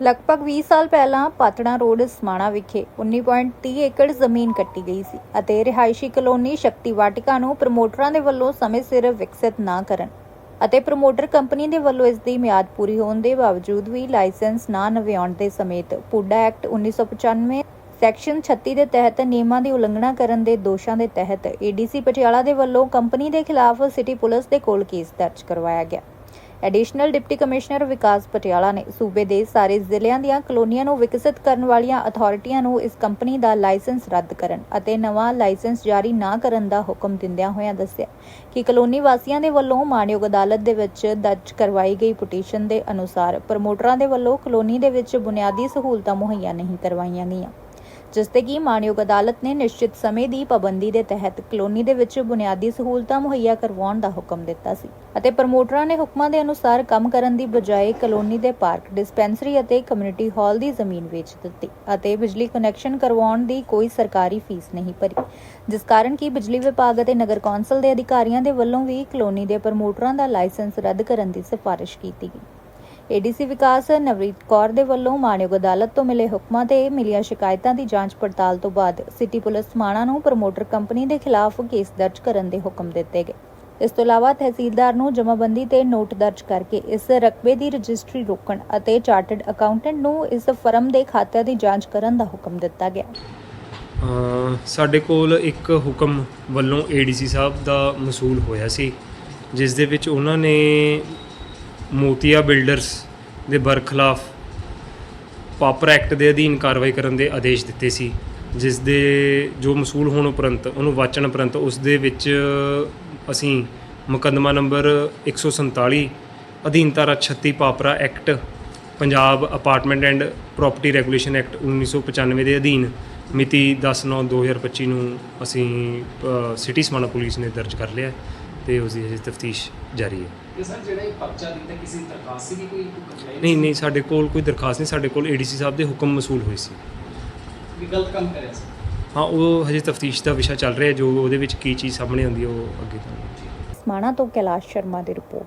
ਲਗਭਗ 20 ਸਾਲ ਪਹਿਲਾਂ ਪਾਤੜਾ ਰੋਡ ਸਮਾਣਾ ਵਿਖੇ 19.30 ਏਕੜ ਜ਼ਮੀਨ ਕੱਟੀ ਗਈ ਸੀ ਅਤੇ ਰਿਹਾਇਸ਼ੀ ਕਲੋਨੀ ਸ਼ਕਤੀ ਵਾਟਿਕਾ ਨੂੰ ਪ੍ਰਮੋਟਰਾਂ ਦੇ ਵੱਲੋਂ ਸਮੇਂ ਸਿਰ ਵਿਕਸਿਤ ਨਾ ਕਰਨ ਅਤੇ ਪ੍ਰਮੋਟਰ ਕੰਪਨੀ ਦੇ ਵੱਲੋਂ ਇਸ ਦੀ ਮਿਆਦ ਪੂਰੀ ਹੋਣ ਦੇ ਬਾਵਜੂਦ ਵੀ ਲਾਇਸੈਂਸ ਨਾ ਨਵਿਆਉਣ ਦੇ ਸਮੇਤ ਪੁੱਡਾ ਐਕਟ 1995 ਸੈਕਸ਼ਨ 36 ਦੇ ਤਹਿਤ ਨਿਯਮਾਂ ਦੀ ਉਲੰਘਣਾ ਕਰਨ ਦੇ ਦੋਸ਼ਾਂ ਦੇ ਤਹਿਤ ਏਡੀਸੀ ਪਟਿਆਲਾ ਦੇ ਵੱਲੋਂ ਕੰਪਨੀ ਦੇ ਖਿਲਾਫ ਸਿਟੀ ਪੁਲਿਸ ਦੇ ਕੋਲ ਕੇਸ ਦਰਜ ਕਰਵਾਇਆ ਗਿਆ। Additional deputy commissioner Vikas Patiala ਨੇ ਸੂਬੇ ਦੇ ਸਾਰੇ ਜ਼ਿਲ੍ਹਿਆਂ ਦੀਆਂ ਕਲੋਨੀਆਂ ਨੂੰ ਵਿਕਸਿਤ ਕਰਨ ਵਾਲੀਆਂ ਅਥਾਰਟੀਆਂ ਨੂੰ ਇਸ ਕੰਪਨੀ ਦਾ ਲਾਇਸੈਂਸ ਰੱਦ ਕਰਨ ਅਤੇ ਨਵਾਂ ਲਾਇਸੈਂਸ ਜਾਰੀ ਨਾ ਕਰਨ ਦਾ ਹੁਕਮ ਦਿੰਦਿਆਂ ਹੋਇਆਂ ਦੱਸਿਆ ਕਿ ਕਲੋਨੀ ਵਾਸੀਆਂ ਦੇ ਵੱਲੋਂ ਮਾਨਯੋਗ ਅਦਾਲਤ ਦੇ ਵਿੱਚ ਦਰਜ ਕਰਵਾਈ ਗਈ ਪਟੀਸ਼ਨ ਦੇ ਅਨੁਸਾਰ ਪ੍ਰਮੋਟਰਾਂ ਦੇ ਵੱਲੋਂ ਕਲੋਨੀ ਦੇ ਵਿੱਚ ਬੁਨਿਆਦੀ ਸਹੂਲਤਾਂ ਮੁਹੱਈਆ ਨਹੀਂ ਕਰਵਾਈਆਂ ਗਈਆਂ। ਜਿਸ ਤੇ ਕਿ ਮਾਨਯੋਗ ਅਦਾਲਤ ਨੇ ਨਿਸ਼ਚਿਤ ਸਮੇਂ ਦੀ ਪਾਬੰਦੀ ਦੇ ਤਹਿਤ ਕਲੋਨੀ ਦੇ ਵਿੱਚ ਬੁਨਿਆਦੀ ਸਹੂਲਤਾਂ ਮੁਹੱਈਆ ਕਰਵਾਉਣ ਦਾ ਹੁਕਮ ਦਿੱਤਾ ਸੀ ਅਤੇ ਪ੍ਰਮੋਟਰਾਂ ਨੇ ਹੁਕਮਾਂ ਦੇ ਅਨੁਸਾਰ ਕੰਮ ਕਰਨ ਦੀ ਬਜਾਏ ਕਲੋਨੀ ਦੇ ਪਾਰਕ ਡਿਸਪੈਂਸਰੀ ਅਤੇ ਕਮਿਊਨਿਟੀ ਹਾਲ ਦੀ ਜ਼ਮੀਨ ਵੇਚ ਦਿੱਤੀ ਅਤੇ ਬਿਜਲੀ ਕਨੈਕਸ਼ਨ ਕਰਵਾਉਣ ਦੀ ਕੋਈ ਸਰਕਾਰੀ ਫੀਸ ਨਹੀਂ ਭਰੀ, ਜਿਸ ਕਾਰਨ ਕਿ ਬਿਜਲੀ ਵਿਭਾਗ ਅਤੇ ਨਗਰ ਕੌਂਸਲ ਦੇ ਅਧਿਕਾਰੀਆਂ ਦੇ ਵੱਲੋਂ ਵੀ ਕਲੋਨੀ ਦੇ ਪ੍ਰਮੋਟਰਾਂ ਦਾ ਲਾਇਸੈਂਸ ਰੱਦ ਕਰਨ ਦੀ ਸਿਫਾਰਿਸ਼ ਕੀਤੀ ਗਈ। ਏਡੀਸੀ ਵਿਕਾਸ ਨਵਰੀਤ ਕੌਰ ਦੇ ਵੱਲੋਂ ਮਾਨਯੋਗ ਅਦਾਲਤ ਤੋਂ ਮਿਲੇ ਹੁਕਮਾਂ ਤੇ ਮਿਲੀਆਂ ਸ਼ਿਕਾਇਤਾਂ ਦੀ ਜਾਂਚ ਪੜਤਾਲ ਤੋਂ ਬਾਅਦ ਸਿਟੀ ਪੁਲਿਸ ਮਾਣਾ ਨੂੰ ਪ੍ਰਮੋਟਰ ਕੰਪਨੀ ਦੇ ਖਿਲਾਫ ਕੇਸ ਦਰਜ ਕਰਨ ਦੇ ਹੁਕਮ ਦਿੱਤੇ ਗਏ। ਇਸ ਤੋਂ ਇਲਾਵਾ ਤਹਿਸੀਲਦਾਰ ਨੂੰ ਜਮ੍ਹਾਂਬੰਦੀ ਤੇ ਨੋਟ ਦਰਜ ਕਰਕੇ ਇਸ ਰਕਬੇ ਦੀ ਰਜਿਸਟਰੀ ਰੋਕਣ ਅਤੇ ਚਾਰਟਰਡ ਅਕਾਊਂਟੈਂਟ ਨੂੰ ਇਸ ਫਰਮ ਦੇ ਖਾਤਿਆਂ ਦੀ ਜਾਂਚ ਕਰਨ ਦਾ ਹੁਕਮ ਦਿੱਤਾ ਗਿਆ। ਸਾਡੇ ਕੋਲ ਇੱਕ ਹੁਕਮ ਵੱਲੋਂ ਏਡੀਸੀ ਸਾਹਿਬ ਦਾ ਮਸੂਲ ਹੋਇਆ ਸੀ, ਜਿਸ ਦੇ ਵਿੱਚ ਉਹਨਾਂ ਨੇ ਮੋਤੀਆ ਬਿਲਡਰਸ ਦੇ ਬਰਖਲਾਫ ਪਾਪਰ ਐਕਟ ਦੇ ਅਧੀਨ ਕਾਰਵਾਈ ਕਰਨ ਦੇ ਆਦੇਸ਼ ਦਿੱਤੇ ਸੀ, ਜਿਸ ਦੇ ਜੋ ਮਸੂਲ ਹੋਣ ਉਪਰੰਤ, ਉਹਨੂੰ ਵਾਚਣ ਉਪਰੰਤ ਉਸ ਦੇ ਵਿੱਚ ਅਸੀਂ ਮੁਕੱਦਮਾ ਨੰਬਰ 147 ਅਧੀਨ ਧਾਰਾ 36 PAPRA act, Punjab apartment and property regulation act 1995 ਦੇ ਅਧੀਨ ਮਿਤੀ 10/9/2025 ਨੂੰ ਅਸੀਂ ਸਿਟੀ ਸਮਾਣਾ ਪੁਲਿਸ ਨੇ ਦਰਜ ਕਰ ਲਿਆ ਤੇ ਉਸ ਦੀ ਅਜੇ ਤਫਤੀਸ਼ ਜਾਰੀ ਹੈ। ਇਹ ਸਰ ਜਿਹੜਾ ਇਹ ਪਰਚਾ ਦਿੱਤਾ ਕਿਸੇ ਦਰਖਾਸਤ ਸੀ ਕੋਈ ਕੰਪਲੇਂਟ ਨਹੀਂ ਨਹੀਂ ਸਾਡੇ ਕੋਲ ਕੋਈ ਦਰਖਾਸਤ ਨਹੀਂ ਸਾਡੇ ਕੋਲ ਏਡੀਸੀ ਸਾਹਿਬ ਦੇ ਹੁਕਮ ਮਸੂਲ ਹੋਏ ਸੀ। ਵੀ ਗਲਤ ਕੰਮ ਕਰਿਆ ਸੀ? ਹਾਂ ਉਹ ਹਜੇ ਤਫਤੀਸ਼ ਦਾ ਵਿਸ਼ਾ ਚੱਲ ਰਿਹਾ ਜੋ ਉਹਦੇ ਵਿੱਚ ਕੀ ਚੀਜ਼ ਸਾਹਮਣੇ ਆਉਂਦੀ ਹੈ ਉਹ ਅੱਗੇ ਤੁਹਾਨੂੰ ਸਮਾਣਾ ਤੋਂ ਕੈਲਾਸ਼ ਸ਼ਰਮਾ ਦੀ ਰਿਪੋਰਟ।